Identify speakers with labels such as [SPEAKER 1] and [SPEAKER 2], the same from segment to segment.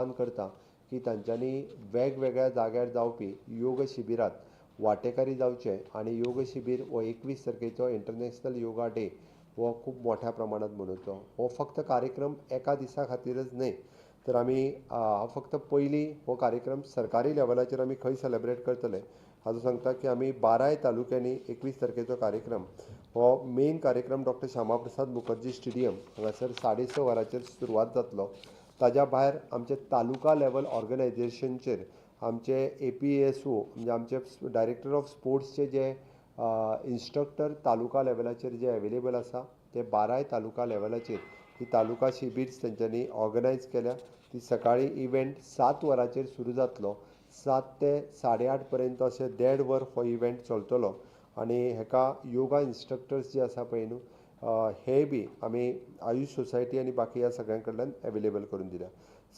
[SPEAKER 1] आवाहन करता की तांच्यांनी वेगवेगळ्या जाग्यार जावपी योग शिबिरांत वांटेकारी जावचे आनी योग शिबीर हो एकवीस तारखेचो इंटरनॅशनल योगा डे हो खूब मोठ्या प्रमाणांत मनोवचो हो फक्त कार्यक्रम एका दिसा खातीरच न्हय तर आमी हांव फक्त पयलीं हो कार्यक्रम सरकारी लेवलाचेर आमी खंय सेलेब्रेट करतले हाजो सांगता की आमी बाराय तालुक्यांनी एकवीस तारखेचो कार्यक्रम हो मेन कार्यक्रम डॉक्टर श्यामा प्रसाद मुखर्जी स्टेडियम हांगासर साडे स वरांचेर सुरवात जातलो. ताज्या भायर आमचे तालुका लेवल ऑर्गनायजेशनचेर आमचे ए पी एस ओ म्हणजे आमचे डायरेक्टर ऑफ स्पोर्ट्सचे जे इन्स्ट्रक्टर तालुका लेवलाचेर जे अवेलेबल आसा ते बाराय तालुका लेवलाचेर ही तालुका शिबीर्स तेंच्यांनी ऑर्गनायज केल्या. ती सकाळी इव्हेंट सात वरांचेर सुरू जातलो. सात ते साडे आठ पर्यंत अशें देड वर हो इव्हेंट चलतलो. आनी हेका योगा इन्स्ट्रक्टर्स जे आसा पळय न्हू हे बी आमी आयुश सोसायटी आनी बाकी ह्या सगळ्यां कडल्यान अवेलेबल करून दिल्या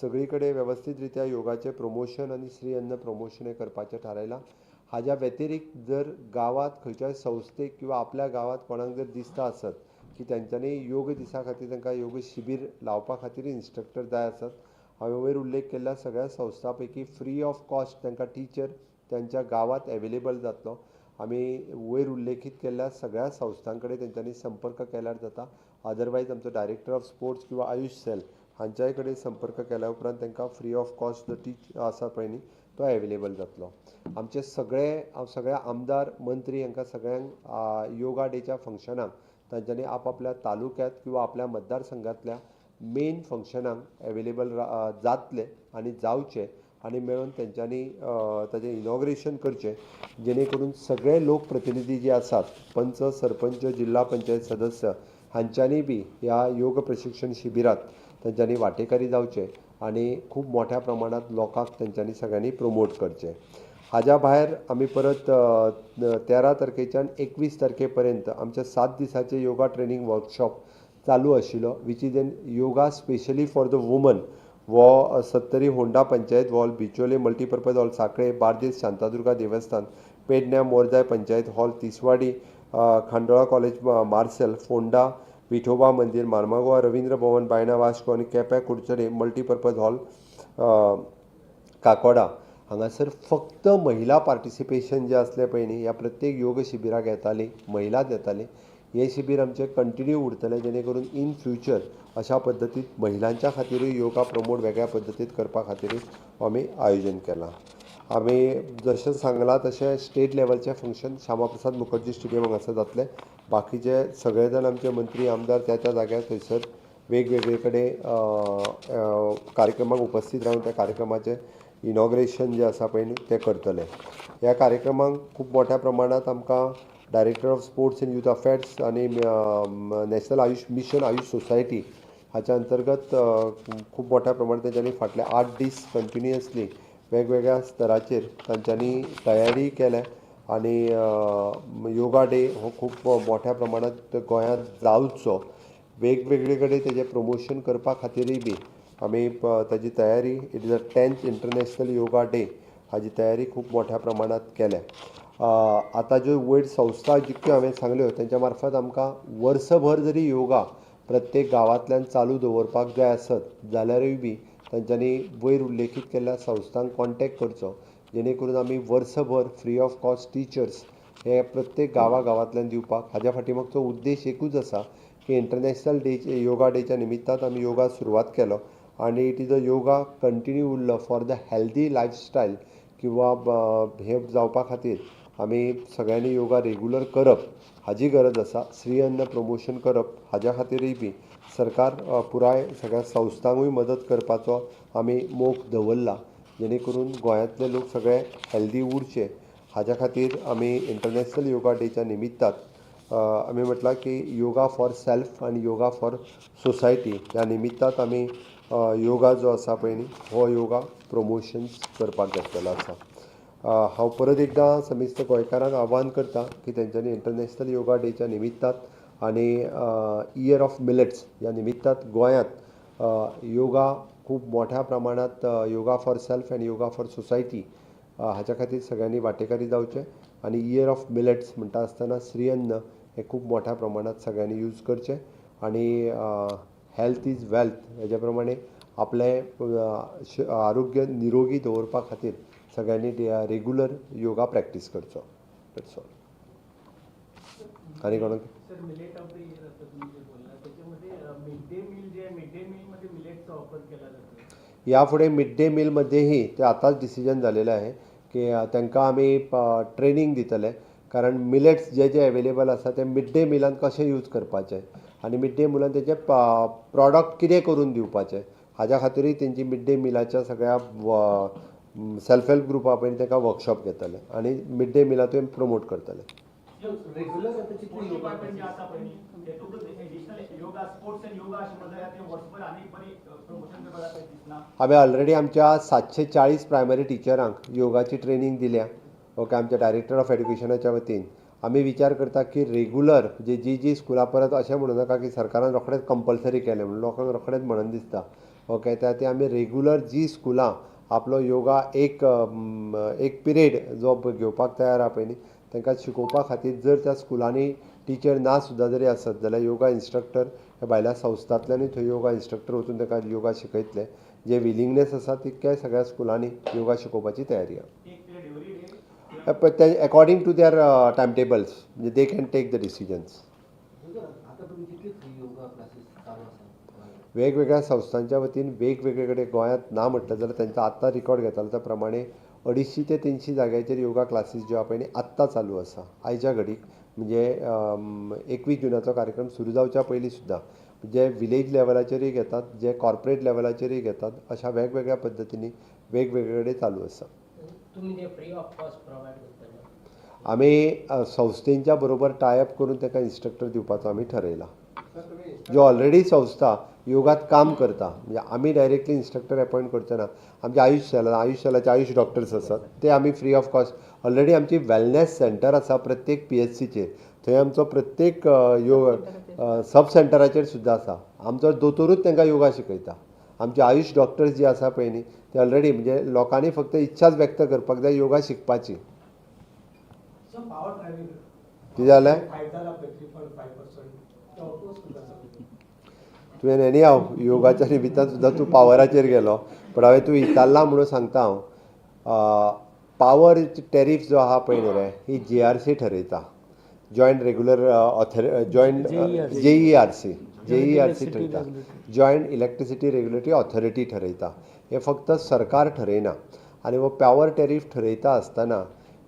[SPEAKER 1] सगळी कडेन वेवस्थीत रित्या योगाचें प्रमोशन आनी श्री अन्न प्रमोशन हें करपाचें थारायलां हाज्या व्यतिरिक्त जर गांवांत खंयच्याय संस्थेक किंवा आपल्या गांवांत कोणाक जर दिसता आसत की तेंच्यांनी योग दिसा खातीर तांकां योग शिबीर लावपा खातीर इन्स्ट्रक्टर जाय आसत हांवें वयर उल्लेख केल्ल्या सगळ्या संस्थां पैकी फ्री ऑफ कॉस्ट तांकां टिचर तांच्या गांवांत अवेलेबल जातलो. आमी वयर उल्लेखीत केल्ल्या सगळ्या संस्थां कडेन तेंच्यांनी संपर्क केल्यार जाता अदरवायज आमचो डायरेक्टर ऑफ स्पोर्ट्स किंवा आयुश सेल हांच्याय कडेन संपर्क केल्या उपरांत तांकां फ्री ऑफ कॉस्ट जो टीच आसा पळय न्ही तो एवेलेबल जातलो. आमचे सगळे सगळे आमदार मंत्री हांकां सगळ्यांक योगा डेच्या फंक्शनाक तांच्यांनी आपापल्या तालुक्यांत किंवा आपल्या मतदारसंघांतल्या मेन फंक्शनाक एवेलेबल जातले आनी जावचे आनी मेळून तेंच्यांनी ताजें इनॉग्रेशन करचें. जेणे करून सगळे लोक प्रतिनिधी जे आसात पंच सरपंच जिल्ला पंचायत सदस्य हांच्यांनी बी ह्या योग प्रशिक्षण शिबिरांत तेंच्यांनी वांटेकारी जावचे आनी खूब मोठ्या प्रमाणांत लोकांक तेंच्यांनी सगळ्यांनी प्रमोट करचें. हाज्या भायर आमी परत तेरा तारखेच्यान एकवीस तारखे पर्यंत आमचे सात दिसाचे योगा ट्रेनींग वर्कशॉप चालू आशिल्लो which is an yoga specially for the women वॉ Sattari Honda panchayat hall Bicholim multipurpose hall Sankhali Bardez Shantadurga देवस्थान पेडण्या मोरजाय पंचायत हॉल तिसवाडी खांडोळा कॉलेज मार्सेल फोंडा विठोबा मंदिर मार्मागोवा रविंद्र भवन बायणा वास्को आनी केप्या कुडचडे मल्टीपर्पज हॉल काकोडा. हांगासर फक्त महिला पार्टिसिपेशन जें आसलें पळय न्ही ह्या प्रत्येक योग शिबिराक येताली महिलाच येताली हें शिबीर आमचें कंटिन्यू उरतलें जेणे करून इन फ्युचर अशा पद्दतीन महिलांच्या खातीरूय योगा प्रमोट वेगळ्या पद्दतीन करपा खातीरूय आमी आयोजन केलां. आमी जशें सांगलां तशें स्टेट लेवलचें फंक्शन श्यामा प्रसाद मुखर्जी स्टेडियम हांगासर जातलें. बाकीचे सगळे जाण आमचे मंत्री आमदार त्या त्या जाग्यार थंयसर वेगवेगळे कडेन कार्यक्रमाक उपस्थित रावन त्या कार्यक्रमाचें इनॉग्रेशन जें आसा पळय न्ही तें करतले. ह्या कार्यक्रमाक खूब मोठ्या प्रमाणांत आमकां director of sports in youth affairs आनी national AYUSH mission AYUSH society हाच्या अंतर्गत खूब मोठ्या प्रमाणांत त्यांच्यानी फाटले आठ दीस कंटिन्युअसली वेगवेगळ्या स्तराचेर तांच्यांनी तयारी केल्या आनी योगा डे हो खूब मोठ्या प्रमाणांत गोंयांत जावचो. वेगवेगळे कडेन तेजें प्रमोशन करपा खातीरूय बी आमी ताजी तयारी it is a tenth international yoga day हाजी तयारी खूब मोठ्या प्रमाणांत केल्या. आतां ज्यो वयर संस्था जितक्यो हांवें सांगल्यो तेंच्या मार्फत आमकां वर्सभर जरी योगा प्रत्येक गांवांतल्यान चालू दवरपाक जाय आसत जाल्यारूय बी तांच्यांनी वयर उल्लेखीत केल्ल्या संस्थांक कॉन्टेक्ट करचो जेणे करून आमी वर्सभर फ्री ऑफ कॉस्ट टिचर्स हे प्रत्येक गांवा गांवांतल्यान दिवपाक हाज्या फाटी फाटीमागचो उद्देश एकूच आसा की इंटरनॅशनल डे योगा डेच्या निमित्तान आमी योगा सुरवात केलो. आनी it is a yoga continue उरलो फॉर द हेल्दी लायफस्टायल किंवा हे जावपा खातीर. आमी सगळ्यांनी योगा रेगुलर करप हाजी गरज आसा श्री अन्न प्रमोशन करप हाज्या खातीरूय बी सरकार पुराय सगळ्या संस्थांकूय मदत करपाचो आमी मोख दवरला. जेणे करून गोंयांतले लोक सगळे हेल्दी उरचे. हाज्या खातीर आमी इंटरनॅशनल योगा डेच्या निमित्तान आमी म्हटलां की योगा फॉर सेल्फ आनी योगा फॉर सोसायटी ह्या निमित्तात आमी योगा जो आसा पळय न्ही हो योगा प्रमोशन्स करपाक घेतलेलो आसा हांव परत एकदां समेस्त गोंयकारांक आव्हान करतां की तेंच्यांनी इंटरनॅशनल योगा डेच्या निमित्तान आनी इयर ऑफ मिलेट्स ह्या निमित्तान गोंयांत योगा खूब मोठ्या प्रमाणांत yoga for self and yoga for society हाच्या खातीर सगळ्यांनी वांटेकारी जावचें आनी इयर ऑफ मिलेट्स म्हणटा आसतना श्रीअन्न हें खूब मोठ्या प्रमाणांत सगळ्यांनी यूज करचें आनी हेल्थ इज वेल्थ हेज्या प्रमाणे आपलें आरोग्य निरोगी दवरपा खातीर सगळ्यांनी रेगुलर योगा प्रॅक्टीस करचो. दॅट्स ऑल आनी कोणाक
[SPEAKER 2] बोलला त्याच्यामध्ये मिड डे
[SPEAKER 1] मीलमध्येही ते आतांच डिसिजन झालेलं आहे की तांकां आमी ट्रेनींग दितले कारण मिलेट्स जे जे अवेलेबल आसा ते मिड डे मिलान कशें यूज करपाचे? आनी मिड डे मिलान तेचे प्रॉडक्ट कितें करून दिवपाचे हाज्या खातीरूय तेंची मिड डे मिलाच्या सगळ्या सेल्फ हेल्प ग्रुपा पळय तांकां वर्कशॉप घेतले आनी मिड डे मिलांतूय प्रमोट करतले हांवें ऑलरेडी आमच्या सातशे चाळीस प्रायमरी टिचरांक योगाची ट्रेनींग दिल्या. ओके आमच्या डायरेक्टर ऑफ एड्युकेशनाच्या वतीन. आमी विचार करता की रेगुलर जी जी जी स्कुलां परत अशें म्हणू नाका की सरकारान रोखडेंच कंपल्सरी केलें म्हणून लोकांक रोखडेंच म्हणून दिसता. ओके त्या ती आमी रेगुलर जी स्कुलां आपलो योगा एक एक पिरियड जो घेवपाक तयार आहा पळय न्ही तांकां शिकोवपा खातीर जर त्या स्कुलांनी टिचर ना सुद्दां जरी आसत जाल्यार योगा इन्स्ट्रक्टर हे भायल्या संस्थांतल्यानूय थंय योगा इन्स्ट्रक्टर वचून तांकां योगा शिकयतले. जे विलिंगनेस आसा तितक्याय सगळ्या स्कुलांनी योगा शिकोवपाची तयारी आहा
[SPEAKER 2] एक टू देअर टायम
[SPEAKER 1] टेबल्स म्हणजे they can take the decisions timetables, they can take the decisions.
[SPEAKER 3] आता तुम्ही किती फ्री योगा क्लासेस चालू आसा
[SPEAKER 1] वेगवेगळ्या संस्थांच्या वतीन वेगवेगळे कडेन गोंयांत ना म्हटलं जाल्यार त्यांचा आत्तां रिकॉर्ड घेतालो त्या प्रमाणे अडीचशी ते तिनशी जाग्याचेर योगा क्लासीस ज्यो आहा पळय न्ही आत्तां चालू आसा आयच्या घडीक म्हणजे एकवीस जुनाचो कार्यक्रम सुरू जावच्या पयलीं सुद्दां जे विलेज लेवलाचेरूय घेतात जे कॉर्पोरेट लेवलाचेरूय घेतात अशा वेगवेगळ्या पद्दतींनी वेगवेगळे कडेन चालू आसा
[SPEAKER 4] तुम्ही ते फ्री ऑफ कॉस्ट प्रोवायड करतले
[SPEAKER 1] आमी संस्थेच्या बरोबर टायअप करून ताका इन्स्ट्रक्टर दिवपाचो आमी ठरयला जो ऑलरेडी संस्था योगात काम करता. म्हणजे आमी डायरेक्टली इन्स्ट्रक्टर अपॉयंट करचे ना आमचे आयुश सेला आयुश सेलाचे आयुश डॉक्टर्स आसात ते आमी फ्री ऑफ कॉस्ट ऑलरेडी आमची वेलनेस सेंटर आसा प्रत्येक पी एच सीचेर थंय आमचो प्रत्येक योग सब सेंटराचेर सुद्दां आसा आमचो दोतोरूच तांकां योगा शिकयता. आमचे आयुश डॉक्टर्स जे आसा पळय न्ही ते ऑलरेडी म्हणजे लोकांनी फक्त इच्छाच व्यक्त करपाक जाय योगा शिकपाची. कितें जालें तुवें एनी हांव योगाच्या निमित्तान सुद्दां तूं पावराचेर गेलो. पण हांवें तूं विचारला म्हणून सांगता हांव पावर टॅरीफ जो आहा पळय न्ही रे ही J R C ठरयता. Joint regular authority joint J E R C J E R C ठरयता. Joint electricity regulatory authority ठरयता. हे फक्त सरकार ठरयना. आनी हो पॉवर टॅरीफ ठरयता आसतना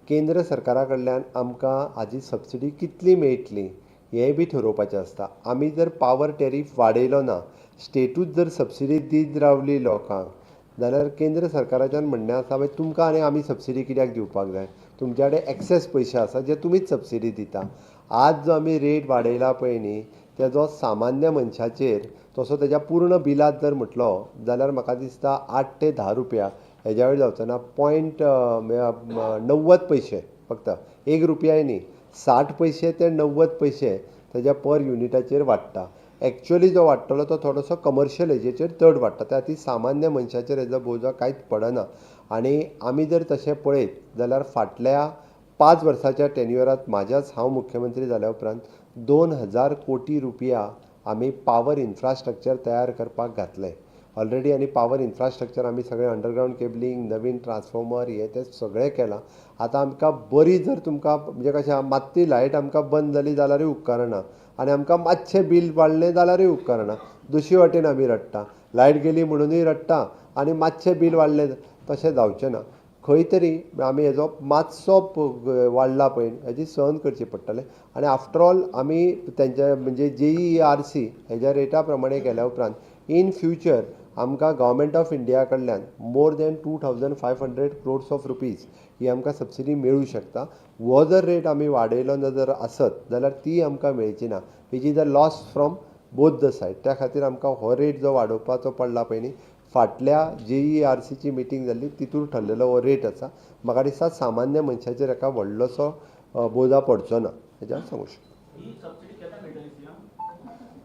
[SPEAKER 1] केंद्र सरकारा कडल्यान आमकां हाजी सबसिडी कितली मेळटली? हेंय बी थरोवपाचें आसता आमी जर पावर टॅरीफ वाडयलो ना स्टेटूच जर सबसिडी दीत रावली लोकांक जाल्यार केंद्र सरकाराच्यान म्हणणें आसा मागीर तुमकां आनी आमी सबसिडी कित्याक दिवपाक जाय? तुमच्या कडेन एक्सेस पयशे आसा जे तुमीच सबसिडी दिता. आज जो आमी रेट वाडयला पळय न्ही तेजो सामान्य मनशाचेर तसो तेज्या पूर्ण बिलांत जर म्हटलो जाल्यार म्हाका दिसता आठ ते धा रुपया हेज्या वेळ जावचो ना पॉयंट णव्वद पयशे फक्त एक रुपयाय न्ही. साठ पयशे ते णव्वद पयशे ताज्या पर युनिटाचेर वाडटा एक्चुअली जो वाडटलो तो थोडोसो कमर्शियल हेजेचेर चड वाडटा त्या खातीर सामान्य मनशाचेर हेजो बोजा कांयच पडना. आनी आमी जर तशें पळयत जाल्यार फाटल्या पांच वर्साच्या टेन्युअरांत म्हाज्याच हांव मुख्यमंत्री जाल्या उपरांत दोन हजार कोटी रुपया आमी पावर इन्फ्रास्ट्रक्चर तयार करपाक घातले ऑलरेडी आनी पावर इन्फ्रास्ट्रक्चर आमी सगळें अंडरग्रावंड केबलींग नवीन ट्रान्सफॉर्मर हें तें सगळें केलां. आतां आमकां बरी जर तुमकां म्हणजे कशें मात्ती लायट आमकां बंद जाली जाल्यारूय उपकारना आनी आमकां मातशें बील वाडलें जाल्यारूय उपकारना दुसरे वाटेन आमी रडटा. लायट गेली म्हणुनूय रडटा. आनी मातशें बील वाडलें तशें जावचें ना. खंय तरी आमी हेजो मातसो वाडला पळय हेजी सहन करची पडटलें. आनी आफ्टर ऑल आमी तेंच्या म्हणजे जे ई आर सी हेज्या रेटा प्रमाणे केल्या उपरांत इन फ्युचर आमकां गव्हर्मेंट ऑफ इंडिया कडल्यान more than two thousand five hundred crores of rupees ही आमकां सबसिडी मेळूं शकता. हो जर रेट आमी वाडयलो ना जर आसत जाल्यार ती आमकां मेळची ना. Which is a loss from both the side त्या खातीर आमकां हो रेट जो वाडोवपाचो पडला पळय न्ही फाटल्या जे ई आर सीची मिटींग जाल्ली तितून ठरलेलो हो रेट आसा. म्हाका दिसता सामान्य मनशाचेर हाका व्हडलोसो बोजा पडचो ना. हेज्या सांगूं शकता
[SPEAKER 2] ही सबसिडी केन्ना मेळटली सी एम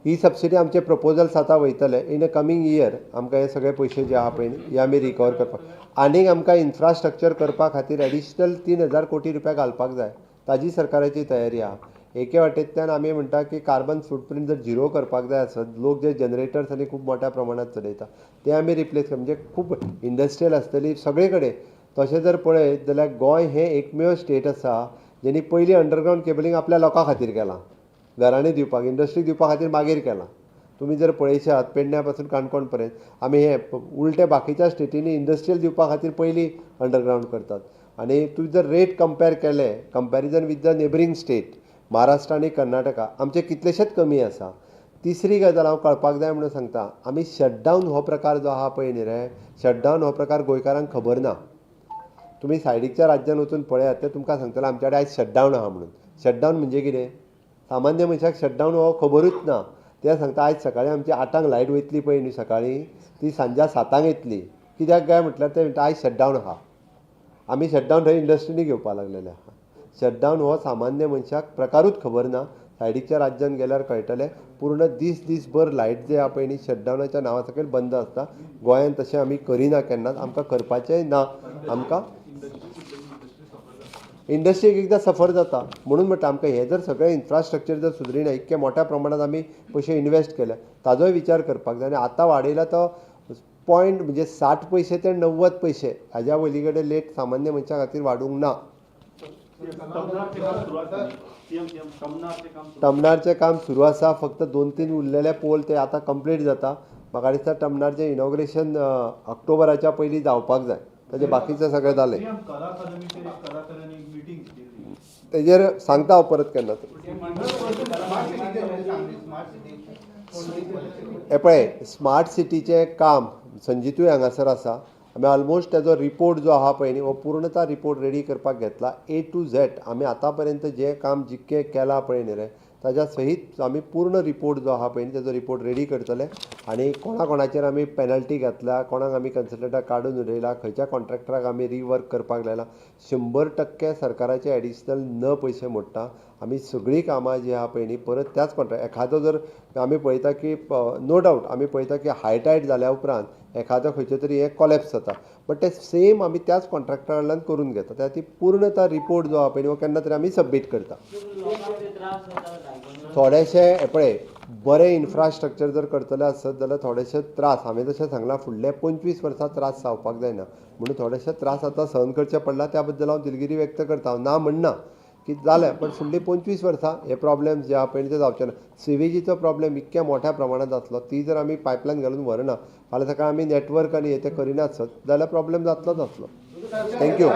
[SPEAKER 1] ही सबसिडी आमचे प्रपोजल्स आतां वयतले इन अ कमींग इयर आमकां हे सगळे पयशे जे आहा पळय न्ही, हे आमी रिकवर करपाक आनीक आमकां इन्फ्रास्ट्रक्चर करपा खातीर एडिशनल तीन हजार कोटी रुपया घालपाक जाय. ताजी सरकाराची तयारी आहा. एके वाटेंतल्यान आमी म्हणटा की कार्बन फुटप्रिंट जर झिरो करपाक जाय आसत लोक जे जनरेटर्स आनी खूब मोठ्या प्रमाणात चलयता ते आमी रिप्लेस म्हणजे खूब इंडस्ट्रियल आसतली सगळे कडेन. तशें जर पळयत जाल्यार गोंय हें एकमेव स्टेट आसा जेणी पयलीं अंडरग्रावंड केबलींग आपल्या लोकां खातीर केलां. घरांनी दिवपाक इंडस्ट्री दिवपा खातीर मागीर केलां. तुमी जर पळयशात पेडण्या पासून काणकोण पर्यंत आमी हे उलटे बाकीच्या स्टेटींनी इंडस्ट्रियल दिवपा खातीर पयलीं अंडरग्रावंड करतात. आनी तुमी जर रेट कंपेर केले comparison with the neighbouring state Maharashtra आनी कर्नाटका आमचे कितलेशेच कमी आसा? तिसरी गजाल हांव कळपाक जाय म्हणून सांगता आमी शटडावन हो प्रकार जो आहा पळय न्ही रे शटडावन हो प्रकार गोंयकारांक खबर ना. तुमी सायडीकच्या राज्यान वचून पळयात ते तुमकां सांगतले आमचे कडेन आयज शटडावन आहा म्हणून. शटडावन म्हणजे कितें? सामान्य मनशाक शटडावन हो खबरूच ना. ते सांगता आयज सकाळीं आमची आठांक लायट वयतली पळय न्ही सकाळीं. ती सांजा सातांक येतली. कित्याक काय म्हटल्यार ते म्हणटा आयज शटडावन आहा. आमी शटडावन थंय इंडस्ट्रीनी घेवपाक लागलेले आहा. शटडावन हो सामान्य मनशाक प्रकारूच खबर ना. सायडीकच्या राज्यान गेल्यार कळटलें पूर्ण दीस दीसभर लायट जे आहा पळय न्ही शटडावनाच्या नांवा सकयल बंद आसता. गोंयांत तशें आमी करिना केन्नाच. आमकां करपाचेंय ना. आमकां इंडस्ट्रीक एकदां सफर जाता म्हणून म्हणटा आमकां हें जर सगळें इन्फ्रास्ट्रक्चर जर सुदरिना इतकें मोठ्या प्रमाणांत आमी पयशे इन्वेस्ट केले. ताजोय विचार करपाक जाय. आनी आतां वाडयला तो पॉयंट म्हणजे साठ पयशे ते णव्वद पयशे हाज्या वयली कडेन लेट सामान्य मनशा खातीर वाडूंक ना. टमनारचें काम सुरू आसा फक्त दोन तीन उरलेले पोल ते आतां कंप्लीट जाता. म्हाका दिसता टमनारचें इनॉग्रेशन ऑक्टोबराच्या पयलीं जावपाक जाय. ताजें बाकीचें सगळें जालें तेजेर सांगता हांव परत केन्ना हे पळय स्मार्ट सिटीचें काम संजितूय हांगासर आसा आमी ऑलमोस्ट तेजो रिपोर्ट जो आहा पळय न्ही हो पूर्णता रिपोर्ट रेडी करपाक घेतला ए टू झेड आमी आतां पर्यंत जें काम जितकें केलां पळय न्ही रे ताज्या सहीत आमी पूर्ण रिपोर्ट जो आहा पळय न्ही तेजो रिपोर्ट रेडी करतले. आनी कोणा कोणाचेर आमी पेनल्टी घातल्या कोणाक आमी कन्सल्टंटाक काडून उडयला खंयच्या कॉन्ट्रॅक्टराक आमी रिवर्क करपाक लायला शंबर टक्के सरकाराचे एडिशनल न पयशे मोडटा आमी सगळीं कामां जीं आहा पळय न्ही परत त्याच कॉन्ट्रॅक्ट एखादो जर आमी पळयता की नो डावट आमी पळयता की हायटायट जाल्या उपरांत एखादो खंयचें तरी हें कॉलेप्स जाता. बट तें सेम आमी त्याच कॉन्ट्रॅक्टरा कडल्यान करून घेता. त्या ती पूर्णता रिपोर्ट जो आहा पळय न्ही हो केन्ना तरी आमी सबमीट करता. थोडेशे पळय बरें इन्फ्रास्ट्रक्चर जर करतले आसत जाल्यार थोडेशे त्रास. हांवें जशें सांगलां फुडले पंचवीस वर्सां त्रास जावपाक जायना. म्हणून थोडेशे त्रास आतां सहन करचे पडला त्या बद्दल हांव दिलगिरी व्यक्त करता. हांव ना म्हणना की जालें पण फुडलीं पंचवीस वर्सां हे प्रॉब्लेम जे आहा पयलींचे जावचे ना सिवेजीचो प्रॉब्लेम इतक्या मोठ्या प्रमाणांत जातलो ती जर आमी पायपलायन घालून व्हरना फाल्यां ताका आमी नेटवर्क आनी हे ते करिनासत जाल्यार प्रॉब्लेम जातलोच आसलो थँक्यू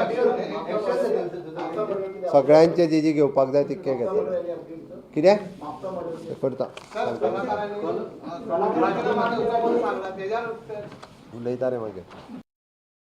[SPEAKER 1] सगळ्यांचे जे जे घेवपाक जाय तितके घेतले कितें करता. उलयता रे मागीर